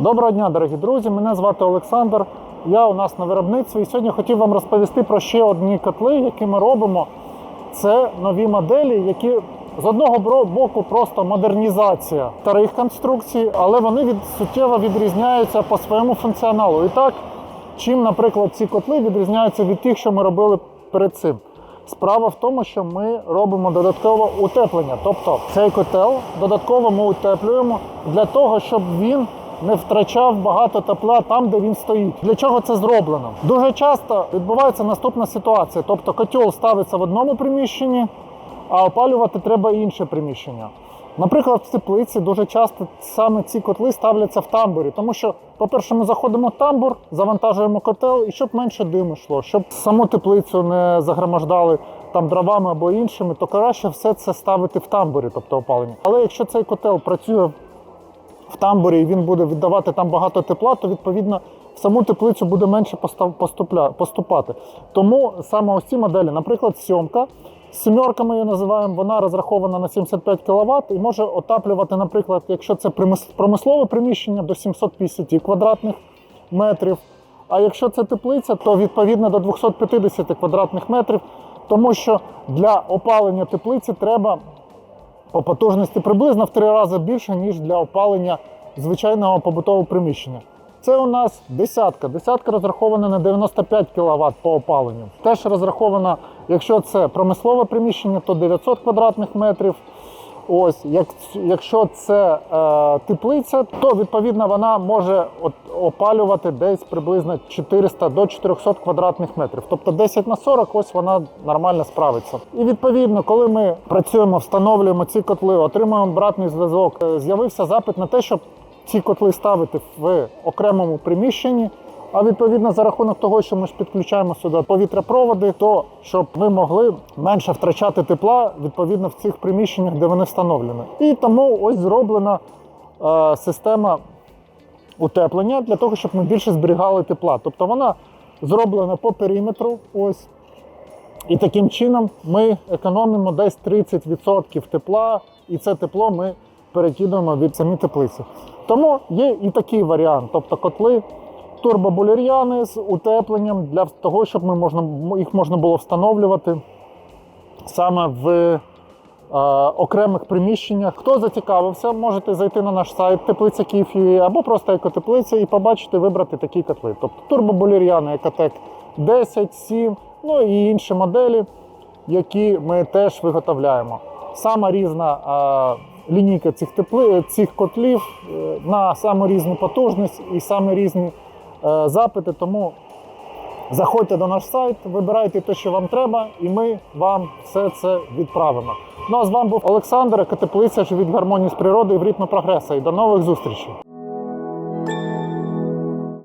Доброго дня, дорогі друзі! Мене звати Олександр. Я у нас на виробництві і сьогодні хотів вам розповісти про ще одні котли, які ми робимо. Це нові моделі, які з одного боку просто модернізація старих конструкцій, але вони від, суттєво відрізняються по своєму функціоналу. І так, чим, наприклад, ці котли відрізняються від тих, що ми робили перед цим. Справа в тому, що ми робимо додаткове утеплення. Тобто цей котел додатково ми утеплюємо для того, щоб він не втрачав багато тепла там, де він стоїть. Для чого це зроблено? Дуже часто відбувається наступна ситуація. Тобто котел ставиться в одному приміщенні, а опалювати треба інше приміщення. Наприклад, в теплиці дуже часто саме ці котли ставляться в тамбурі, тому що, по-перше, ми заходимо в тамбур, завантажуємо котел, і щоб менше диму йшло, щоб саму теплицю не загромождали там дровами або іншими, то краще все це ставити в тамбурі, тобто опалення. Але якщо цей котел працює в тамбурі і він буде віддавати там багато тепла, то відповідно в саму теплицю буде менше поступати. Тому саме ось ці моделі, наприклад, сьомка. Сімерка ми її називаємо, вона розрахована на 75 кВт і може отаплювати, наприклад, якщо це промислове приміщення до 750 квадратних метрів. А якщо це теплиця, то відповідно до 250 квадратних метрів, тому що для опалення теплиці треба по потужності приблизно в три рази більше, ніж для опалення звичайного побутового приміщення. Це у нас десятка. Десятка розрахована на 95 кВт по опаленню. Теж розрахована, якщо це промислове приміщення, то 900 квадратних метрів. Ось, як, якщо це е, теплиця, то відповідно вона може от, опалювати десь приблизно 400 до 400 квадратних метрів. Тобто 10 на 40, ось вона нормально справиться. І відповідно, коли ми працюємо, встановлюємо ці котли, отримуємо обратний зв'язок, е, з'явився запит на те, щоб ці котли ставити в окремому приміщенні. А відповідно за рахунок того, що ми ж підключаємо сюди повітряпроводи, то щоб ми могли менше втрачати тепла відповідно в цих приміщеннях, де вони встановлені. І тому ось зроблена е, система утеплення для того, щоб ми більше зберігали тепла. Тобто вона зроблена по периметру. Ось. І таким чином ми економимо десь 30% тепла, і це тепло ми перекидуємо від самі теплиці. Тому є і такий варіант, тобто котли турбобулір'яни з утепленням для того, щоб ми можна, їх можна було встановлювати саме в е, окремих приміщеннях. Хто зацікавився, можете зайти на наш сайт теплиця Київ або просто екотеплиця і побачити, вибрати такі котли. Тобто турбобулір'яни, екотек 10, 7, ну і інші моделі, які ми теж виготовляємо. Сама різна е, лінійка цих, тепли, цих котлів е, на саму різну потужність і саме різні запити. Тому заходьте до наш сайт, вибирайте те, що вам треба, і ми вам все це відправимо. Ну а з вами був Олександр, Катеплиця, живіть в гармонії з природою в ритмі прогресу. І до нових зустрічей!